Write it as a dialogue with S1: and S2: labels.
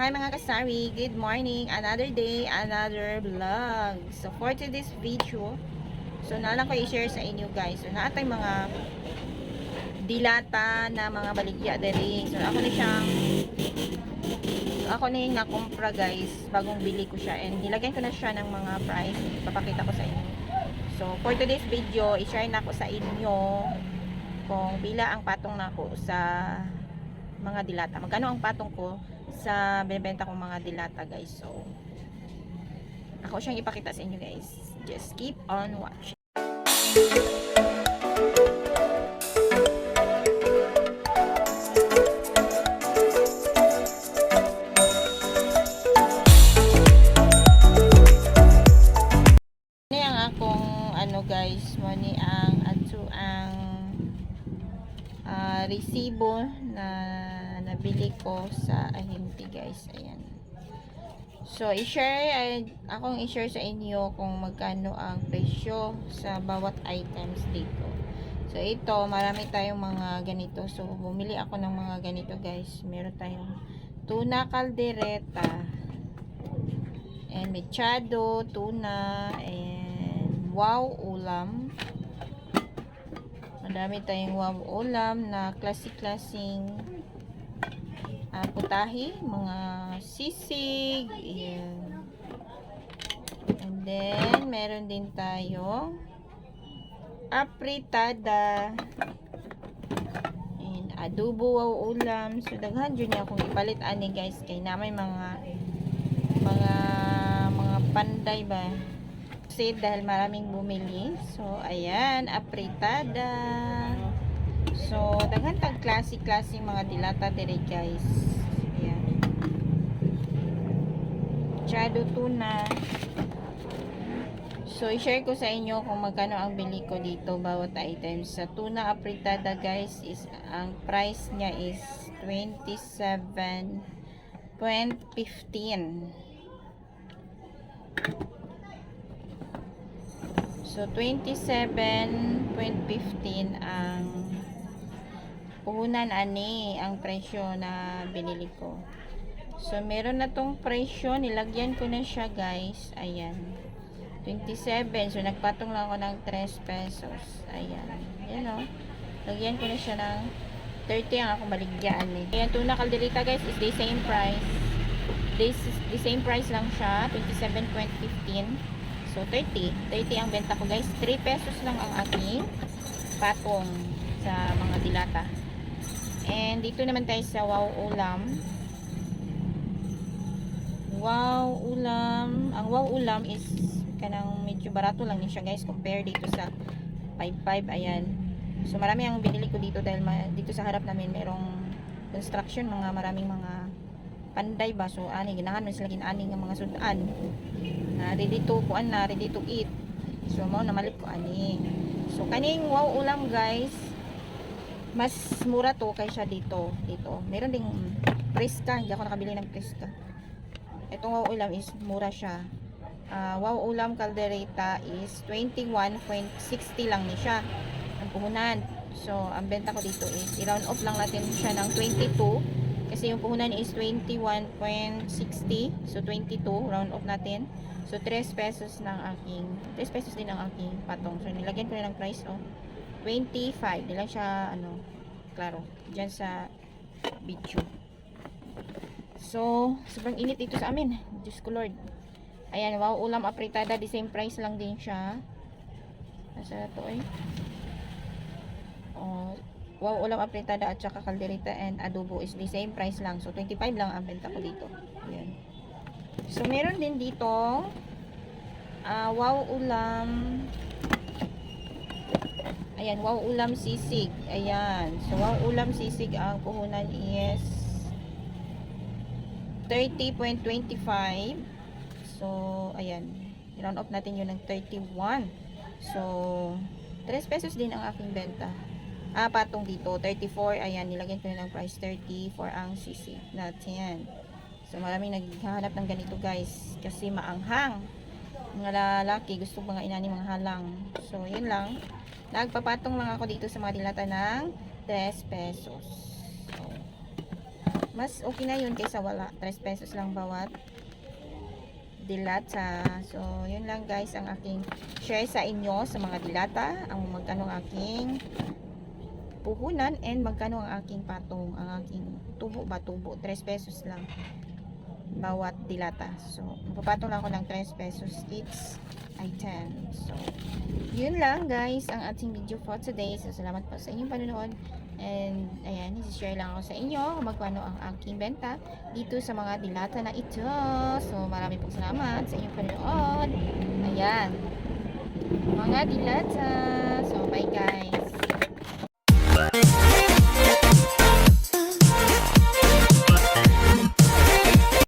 S1: Hi mga kasari, good morning. Another day, another vlog. So for today's video, so na lang ko i-share sa inyo guys. So naatay mga dilata na mga baligya diri. So ako na siyang so, ako na yung nakumpra guys bagong bili ko siya and nilagyan ko na siya ng mga price. Papakita ko sa inyo. So for today's video, i-share na ko sa inyo kung bila ang patong na ako sa mga dilata. Magkano ang patong ko sa binibenta kong mga dilata guys. So, ako siyang ipakita sa inyo guys. Just keep on watching. Akong ano guys, money ang ato ang ah, resibo na nabili ko sa ahente guys. Ayan. So, i-share, ay, akong i-share sa inyo kung magkano ang presyo sa bawat items dito. So, ito, marami tayong mga ganito. So, bumili ako ng mga ganito guys. Meron tayong tuna caldereta, and mechado, tuna, and wow ulam. Madami tayong wow ulam na klase-klaseng ah, putahe, mga sisig, ayan. And then, meron din tayo apritada, and adobo wow ulam. So, daghan dyan niya kung ipalit ani guys, kay namay mga mga mga panday ba? Kasi dahil maraming bumili. So ayan apritada so daghan tag klase klase mga dilata dire guys. Ayan. Chado tuna. So i-share ko sa inyo kung magkano ang bili ko dito. Bawat items sa tuna apritada guys is ang price niya is 27.15 So, 27.15 ang puhunan ani ang presyo na binili ko. So, meron na tong presyo. Nilagyan ko na siya, guys. Ayan. 27. So, nagpatong lang ako ng 3 pesos. Ayan. Ayan, o. Lagyan ko na siya ng 30 ang akong baligyan eh. Ayan, tuna calderita, guys, is the same price. This is the same price lang siya. 27.15. So, 30. 30 ang benta ko guys. 3 pesos lang ang aking patong sa mga dilata. And dito naman tayo sa wow ulam. Wow ulam. Ang wow ulam is kanang medyo barato lang din siya guys compare dito sa 5.5 ayan. So marami ang binili ko dito dahil dito sa harap namin merong construction mga maraming mga panday ba so ani ginahan man sila ginani nga mga sudan na ready to kuan na ready to eat so mo namalit ko ani so kaning wow ulam guys mas mura to kaysa dito dito. Meron ding preska hindi ako nakabili ng preska itong wow ulam is mura siya. Ah, wow ulam caldereta is 21.60 lang ni siya. Ang puhunan. So ang benta ko dito is i-round off lang natin siya ng 22 kasi yung puhunan is 21.60 so 22 round off natin. So 3 pesos ng aking 3 pesos din ang aking patong. So nilagyan ko na ng price oh 25 di lang siya ano klaro dyan sa video so sobrang init dito sa amin Diyos ko Lord ayan wow ulam apritada the same price lang din siya nasa to eh oh wow ulam apritada at saka caldereta and adobo is the same price lang. So, 25 lang ang benta ko dito. Ayan. So, meron din dito ah wow ulam ayan, wow ulam sisig. Ayan. So, wow ulam sisig ang puhunan is 30.25 So, ayan. I-round off natin yun ng 31. So, 3 pesos din ang aking benta ah, patong dito, 34, ayan, nilagyan ko na ng price 30 for ang sisi natin. So, maraming naghahanap ng ganito guys, kasi maanghang. Mga lalaki, gusto mga inani mga halang. So, yun lang. Nagpapatong lang ako dito sa mga dilata ng 3 pesos. So, Mas okay na yun kaysa wala. 3 pesos lang bawat dilata. So, yun lang guys ang aking share sa inyo sa mga dilata. Ang magkano ang aking puhunan and magkano ang aking patong. Ang aking tubo ba tubo. 3 pesos lang bawat dilata. So, magpapatong lang ako ng 3 pesos each item. So, yun lang guys ang ating video for today. So, salamat po sa inyong panonood. And, ayan, isi-share lang ako sa inyo kung magkano ang aking benta dito sa mga dilata na ito. So, marami pong salamat sa inyong panonood. Ayan. Mga dilata. So, bye guys.